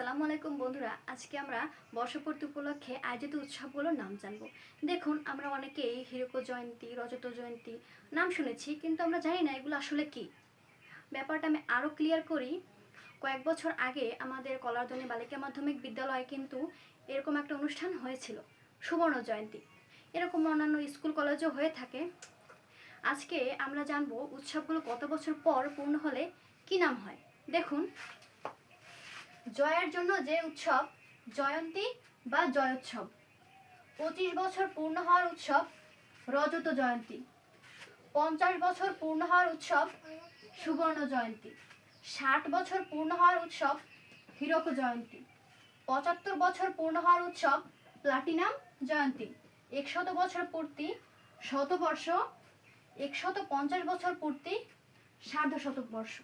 আসসালামু আলাইকুম বন্ধুরা, আজকে আমরা বর্ষপূর্তি উপলক্ষে আয়োজিত উৎসবগুলোর নাম জানব। দেখুন, আমরা অনেকেই হিরকো জয়ন্তী, রজত জয়ন্তী নাম শুনেছি, কিন্তু আমরা জানি না এগুলো আসলে কি। ব্যাপারটা আমি আরও ক্লিয়ার করি, কয়েক বছর আগে আমাদের কলারদনী বালিকা মাধ্যমিক বিদ্যালয়ে কিন্তু এরকম একটা অনুষ্ঠান হয়েছিল, সুবর্ণ জয়ন্তী। এরকম অন্যান্য স্কুল, কলেজও হয়ে থাকে। আজকে আমরা জানব উৎসবগুলো কত বছর পর পূর্ণ হলে কি নাম হয়। দেখুন জয়ের জন্য যে উৎসব, জয়ন্তী বা জয়োৎসব। পঁচিশ বছর পূর্ণ হওয়ার উৎসব রজত জয়ন্তী। পঞ্চাশ বছর পূর্ণ হওয়ার উৎসব সুবর্ণ জয়ন্তী। ষাট বছর পূর্ণ হওয়ার উৎসব হীরক জয়ন্তী। পঁচাত্তর বছর পূর্ণ হওয়ার উৎসব প্লাটিনাম জয়ন্তী। একশত বছর পূর্তি শতবর্ষ। একশত পঞ্চাশ বছর পূর্তি সার্ধ শতক বর্ষ